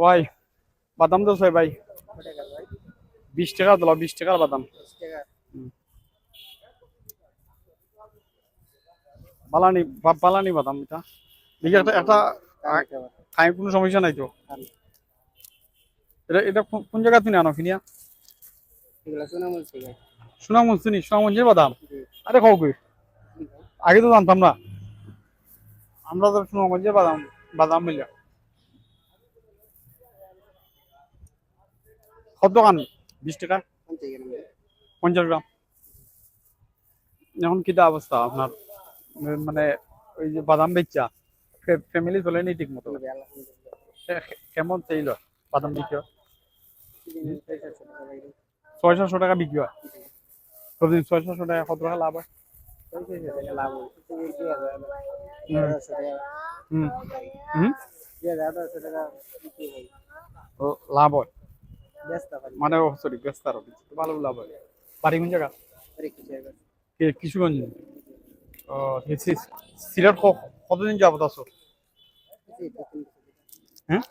Y বাদাম তো ছয় ভাই। বিশ টাকা দিল, বিশ টাকার বাদাম। বালানি বালানি বাদাম এটা। দেখি, একটা খাই কোনো সমস্যা নাই তো? এটা এটা কোন- জায়গা তুমি আনো কিনিয়া সুনামগঞ্জ চিনি সুনামগঞ্জের বাদাম। আরে খাও ভাই আগে তো জানতাম না। আমরা তো সুনামগঞ্জের বাদাম বাদাম মিলে কত দোকান বিশ টাকা? পঞ্চাশ গ্রাম। এখন কিটা অবস্থা আপনার? মানে ওই যে বাদাম বেচা ফ্যামিলি চলেনি ঠিক মতো কেমন চাইল বাদাম বিক্রি ছয় সাতশো টাকা বিক্রি হয়। প্রতিদিন ছয় সাতশো টাকা কত টাকা লাভ হয়? লাভ হয়। মানে সরি ভালো লাভ হয়। বাড়ি কোন জায়গা? কিশোরগঞ্জ? ও সিলেট কতদিন যাবত আছো। হ্যাঁ?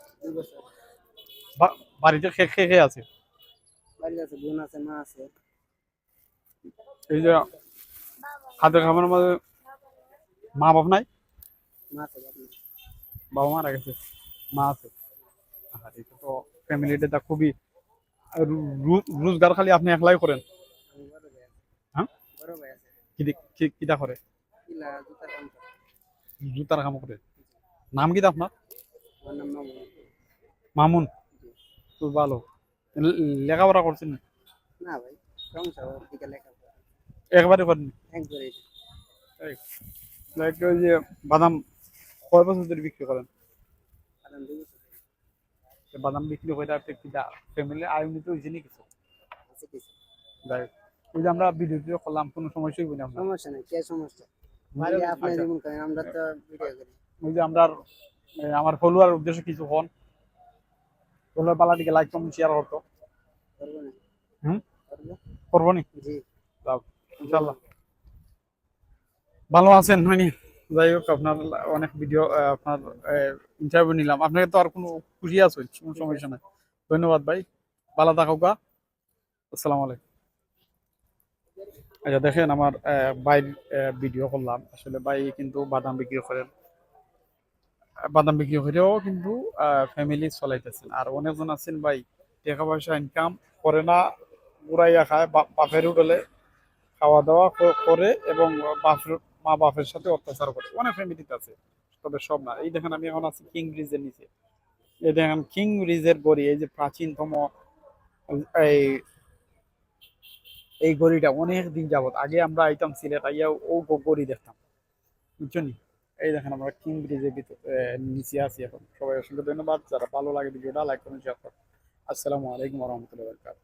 বাড়িতে খে খে খেয়ে আছে? বাড়িতে আছে বোন আছে মা আছে। এই যে খাদ্য খাবারের মধ্যে মা বাপ নাই। বাবা মারা গেছে? মা আছে। আর এটা তো ফ্যামিলিটা খুবই রোজগার খালি আপনি একলাই করেন। হ্যাঁ? কিটা করে? জুতার কাম করে। নাম কিটা আপনার? মামুন। তো ভালো। লেখাপড়া করছেন না? ভাই একবারে করেন যে বাদাম কয় বছর ধরে বিক্রি করেন কারণ দুই বছর তো বাদাম বিক্রি করে আপনি কিটা ফ্যামিলি আয় উন্নীত হয়েছে নি কিছু যাই। ওই যে আমরা ভিডিও টিডিও করলাম কোনো সমস্যাই হইব না সমস্যা নেই কে সমস্যা? ভাই আপনি আচ্ছা। যেমন করেন আমরা তো ভিডিও করি। ওই যে আমরা আমার ফলোয়ার উদ্দেশ্যে কিছু হন। ফলোয়ার পালাটিকে লাইক কমেন্ট শেয়ার করতো। করব না। হুম? করব? নি? জি। যাও, ইনশাল্লাহ ভালো আছেন হয়নি? যাই হোক, আপনার অনেক ভিডিও আপনার ইন্টারভিউ নিলাম। আপনাকে তো আর কোনো খুশি আছে কোনো সমস্যা নাই। ধন্যবাদ ভাই। ভালো থাকুক আসসালামু আলাইকুম। আচ্ছা দেখেন আমার বাইর ভিডিও করলাম। আসলে ভাই কিন্তু বাদাম বিক্রি করেন। বাদাম বিক্রি করেও কিন্তু ফ্যামিলি চলাইতেছেন। আর অনেকজন আছেন ভাই, টাকা পয়সা ইনকাম করে না, উড়াইয়া খায় বাপের উঠলে খাওয়া দাওয়া করে এবং বাপের মা বাপের সাথে অত্যাচার করে। অনেক ফ্যামিলিতে আছে, তবে সব না। এই দেখেন আমি এখন আছি কিং ব্রিজের নিচে। এই দেখেন কিং ব্রিজের গড়ি, এই যে প্রাচীনতম, এই এই গড়িটা অনেক দিন যাবত আগে আমরা আইতাম সিলেট, আইয়া ও গড়ি দেখতাম। বুঝছ নি? এই দেখেন আমরা কিং ব্রিজের ভিতর নিচে আছি এখন। সবাই অসংখ্য ধন্যবাদ। যারা ভালো লাগে ভিডিওটা লাইক করুন শেয়ার করুন আসসালামু আলাইকুম রহমতুল্লাহ